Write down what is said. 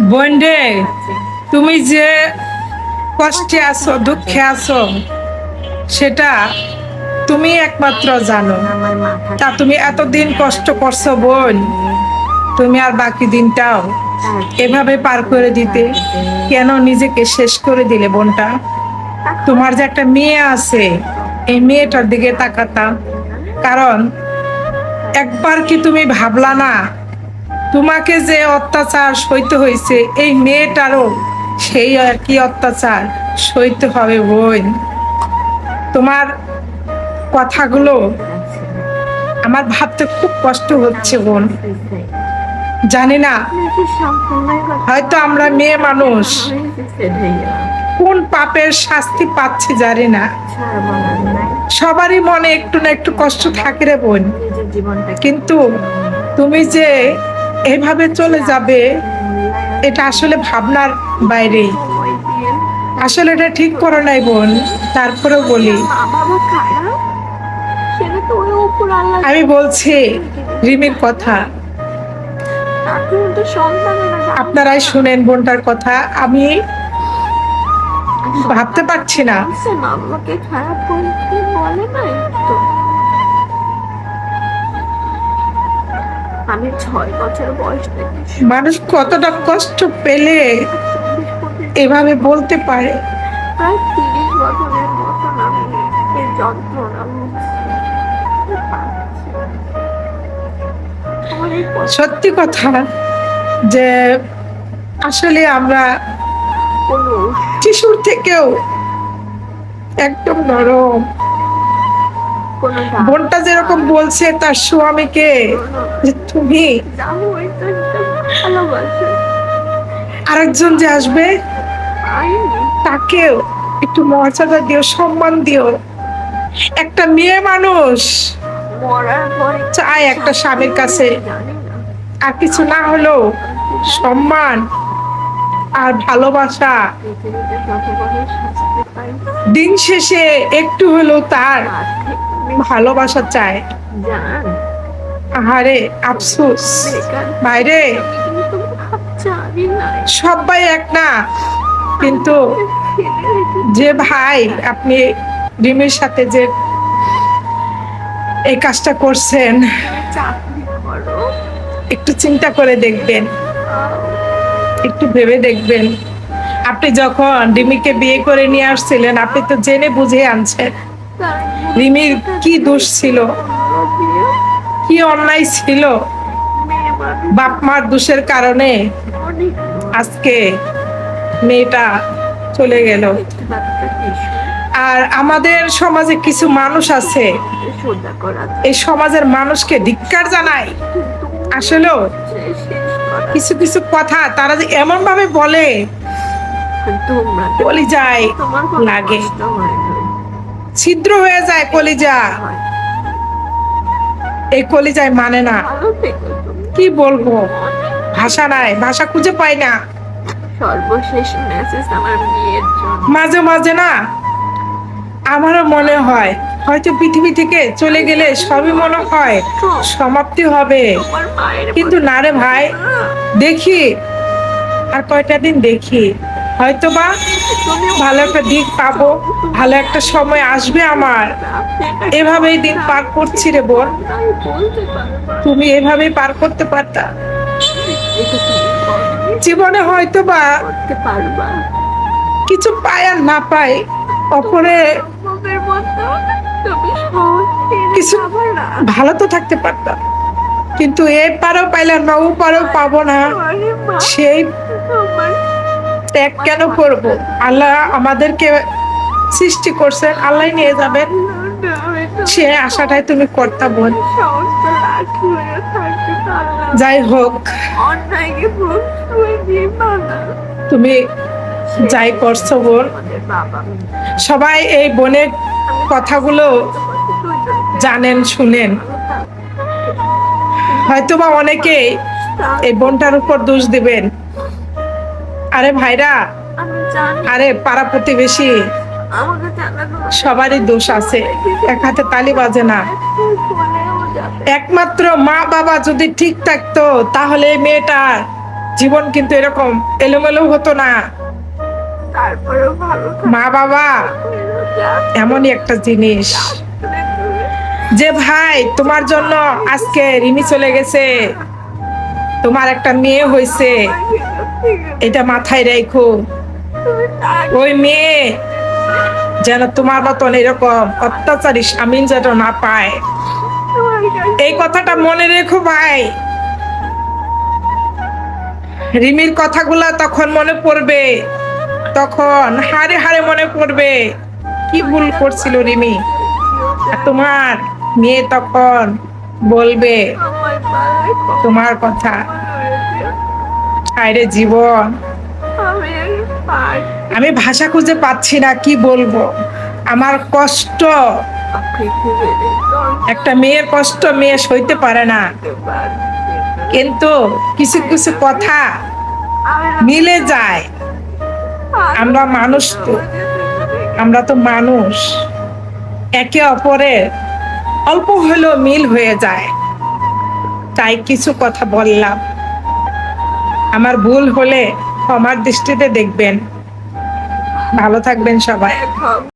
বোন রে তুমি যে কষ্টে আছো, দুঃখে আছো, সেটা তুমি একমাত্র জানো। তা তুমি এতদিন কষ্ট করছ বোন, তুমি আর বাকি দিনটাও এভাবে পার করে দিতে, কেন নিজেকে শেষ করে দিলে বোনটা? তোমার যে একটা মেয়ে আছে, এই মেয়েটার দিকে তাকাতাম কারণ একবার কি তুমি ভাবলা না তোমাকে যে অত্যাচার সইতে হয়েছে এই মেয়েটারও সেই আর কি অত্যাচার সইতে হবে বোন। তোমার কথাগুলো আমার ভাবতে খুব কষ্ট হচ্ছে বোন। জানি না, হয়তো আমরা মেয়ে মানুষ। কোন পাপের শাস্তি পাচ্ছি জানি না। সবারই মনে একটু না একটু কষ্ট থাকে রে বোন। কিন্তু তুমি যে এভাবে চলে যাবে, এটা আসলে ভাবনার বাইরে। সময় দিয়ে আসলে এটা ঠিক করো নাই বোন, তারপরেও বলি। আমি বলছি, রিমির কথা। আপনারাই শুনেন বোনটার কথা, আমি ভাবতে পারছি না। আমি ছয় বছর বয়স থেকে মানুষ কতটা কষ্ট পেলে এভাবে বলতে পারে? প্রায় তিরিশ বছরের মতন আমি এই যন্ত্রণা সত্যি কথা যে আসলে আমরা শিশুর থেকেও একদম নরম। বোনটা যেরকম বলছে তার স্বামীকে যে তুমি। আরেকজন যে আসবে তাকেও একটু মর্যাদা দিও সম্মান দিও। একটা মেয়ে মানুষ। চায় একটা স্বামীর কাছে। আর কিছু না হলেও সম্মান। আর ভালোবাসা। দিন শেষে একটু হলেও তার ভালোবাসা চায়। আহারে, আফসোস। বাইরে। সবাই এক না। কিন্তু যে ভাই আপনি ডিমের সাথে যে এই কাজটা করছেন, একটু চিন্তা করে দেখবেন। একটু ভেবে দেখবেন। আপনি যখন রিমিকে বিয়ে করে নিয়ে আসছিলেন, আপনি তো জেনে বুঝে আনছেন। রিমির কি দোষ ছিল? কি অন্যায় ছিল? বাপ মার দোষের কারণে আজকে মেয়েটা চলে গেল। আর আমাদের সমাজে কিছু মানুষ আছে, এই সমাজের মানুষকে ধিক্কার জানায়। আসলেও কিছু কিছু কথা তারা যে এমন ভাবে বলে তোমরা বলি যায় লাগে। ছিদ্র হয়ে যায় কলিজা। এই কলিজায় মানে না। কি বলব? ভাষা নাই ভাষা খুঁজে পাই না। সর্বশেষ মেসেজ আমার বিয়ের জন্য। মাঝে মাঝে না আমারও মনে হয় হয়তো পৃথিবী থেকে চলে গেলে সবই মনে হয় সমাপ্তি হবে। কিন্তু না রে ভাই, দেখি, আর কয়টা দিন দেখি। হয়তো বা ভালো একটা দিক পাবো, ভালো একটা সময় আসবে আমার। এভাবেই দিন পার করছি রে বোন। তুমি এভাবেই পার করতে পারতা। জীবনে হয়তো বা কিছু পায় আর না পাই, অপরে কিছু ভালো তো থাকতে পারতাম। কিন্তু এ পারও পাইলাম না ও পারও পাবো না। সেই ত্যাগ কেন করব? আল্লাহ আমাদেরকে সৃষ্টি করছেন আল্লাহ নিয়ে যাবেন। সে আশাটাই তুমি করতা বোন। আল্লাহ যাই হোক। তুমি যাই করছ বোন। সবাই এই বোনের কথাগুলো জানেন, শুনেন। হয়তোবা অনেকে এই বোনটার উপর দোষ দিবেন। আরে ভাইরা, আরে পাড়া প্রতিবেশী, সবারই দোষ আছে। এক হাতে তালি বাজে না। একমাত্র মা বাবা যদি ঠিক থাকতো, তাহলে মেয়েটার জীবন কিন্তু এরকম এলোমেলো হতো না। মা বাবা, এমনই একটা জিনিস। যে ভাই, তোমার জন্য আজকে রিমি চলে গেছে। তোমার একটা মেয়ে হয়েছে। এটা মাথায় রেখো। ওই মেয়ে যেন তোমার মতন এরকম অত্যাচারী স্বামী যেন না পায়। এই কথাটা মনে রেখো ভাই। রিমির কথাগুলা তখন মনে পড়বে। তখন হারে হারে মনে পড়বে, কি ভুল করছিল রিমি? তোমার মেয়ে তখন বলবে, তোমার কথা আরে জীবন। আমি ভাষা খুঁজে পাচ্ছি না, কি বলব? আমার কষ্ট, একটা মেয়ের কষ্ট মেয়ে সইতে পারে না। কিন্তু কিছু কিছু কথা মিলে যায়। আমরা মানুষ তো। আমরা তো মানুষ। একে অপরের অল্প হলেও মিল হয়ে যায়। তাই কিছু কথা বললাম। আমার ভুল হলে ক্ষমার দৃষ্টিতে দেখবেন। ভালো থাকবেন সবাই।